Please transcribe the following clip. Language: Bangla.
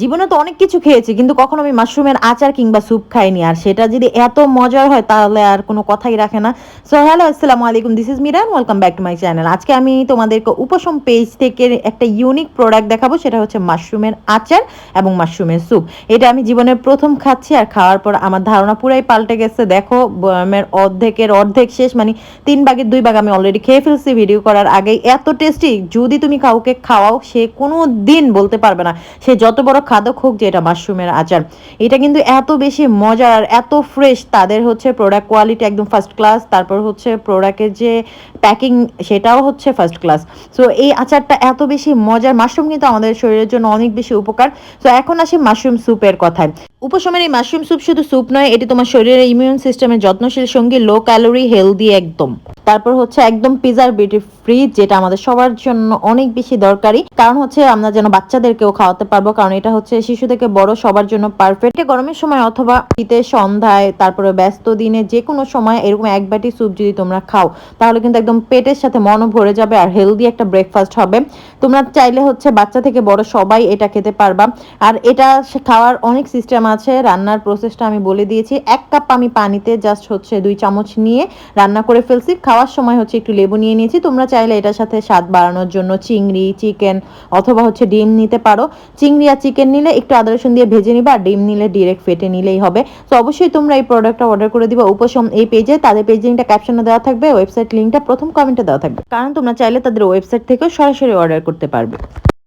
জীবনে তো অনেক কিছু খেয়েছি, কিন্তু কখনো আমি মাশরুমের আচার কিংবা স্যুপ খাইনি। আর সেটা যদি এত মজার হয়, তাহলে আর কোনো কথাই রাখে না। সো হ্যালো আসসালামু আলাইকুম this is Miran welcome back to my channel আজকে আমি তোমাদেরকে উপশম পেজ থেকে একটা ইউনিক প্রোডাক্ট দেখাবো, সেটা হচ্ছে মাশরুমের আচার এবং মাশরুমের স্যুপ। এটা আমি জীবনের প্রথম খাচ্ছি আর খাওয়ার পর আমার ধারণা পুরাই পাল্টে গেছে। দেখো বয়ামের অর্ধেকের অর্ধেক শেষ মানে তিন ভাগের দুই ভাগ আমি অলরেডি খেয়ে ফেলছি ভিডিও করার আগেই। এত টেস্টি যদি তুমি কাউকে খাওয়াও, সে কোনো দিন বলতে পারবে না। সে যত বড় খাদক হোক যে এটা মাশরুমের আচার, এটা কিন্তু এত বেশি মজার আর এত ফ্রেশ তাদের হচ্ছে প্রোডাক্ট কোয়ালিটি একদম ফার্স্ট ক্লাস তারপর হচ্ছে প্রোডাক্টের যে প্যাকিং সেটাও হচ্ছে ফার্স্ট ক্লাস সো এই আচারটা এত বেশি মজার, মাশরুম কিন্তু আমাদের শরীরের জন্য অনেক বেশি উপকার। সো এখন আসি মাশরুম স্যুপের কথায়। উপশমের এই মাশরুম স্যুপ শুধু স্যুপ নয়, এটি তোমার শরীরের ইমিউন সিস্টেমের যত্নশীল সঙ্গী লো ক্যালোরি হেলদি একদম। তারপর হচ্ছে একদম প্রিজারভেটিভ ফ্রি যেটা আমাদের সবার জন্য অনেক বেশি দরকারি। কারণ হচ্ছে আমরা যেন বাচ্চাদেরকেও খাওয়াতে পারব, কারণ এটা হচ্ছে শিশু থেকে বড় সবার জন্য পারফেক্ট গরমের সময় অথবা শীতে সন্ধ্যায়, তারপরে ব্যস্ত দিনে যে কোনো সময় এরকম এক বাটি স্যুপ যদি তোমরা খাও, তাহলে কিন্তু একদম পেটের সাথে মনও ভরে যাবে আর হেলদি একটা ব্রেকফাস্ট হবে। তোমরা চাইলে হচ্ছে বাচ্চা থেকে বড় সবাই এটা খেতে পারবা। আর এটা খাওয়ার অনেক সিস্টেম আছে, রান্নার প্রসেসটা আমি বলে দিয়েছি। এক কাপ আমি পানিতে জাস্ট হচ্ছে দুই চামচ নিয়ে রান্না করে ফেলছি। খাওয়ার সময় হচ্ছে একটু লেবু নিয়ে নিয়েছি। তোমরা চাইলে এটার সাথে স্বাদ বাড়ানোর জন্য চিংড়ি চিকেন অথবা হচ্ছে ডিম নিতে পারো। চিংড়ি আর চিকেন নিলে একটু আদা, রসুন দিয়ে ভেজে নিবা। আর ডিম নিলে ডিরেক্ট ফেটে নিলেই হবে। তো অবশ্যই তোমরা এই প্রোডাক্টটা অর্ডার করে দিবা। উপশম এই পেজে তাদের পেজ লিঙ্কটা ক্যাপশনে দেওয়া থাকবে। ওয়েবসাইট লিঙ্কটা প্রথম কমেন্টে দেওয়া থাকবে। কারণ তোমরা চাইলে তাদের ওয়েবসাইট থেকেও সরাসরি অর্ডার করতে পারবে।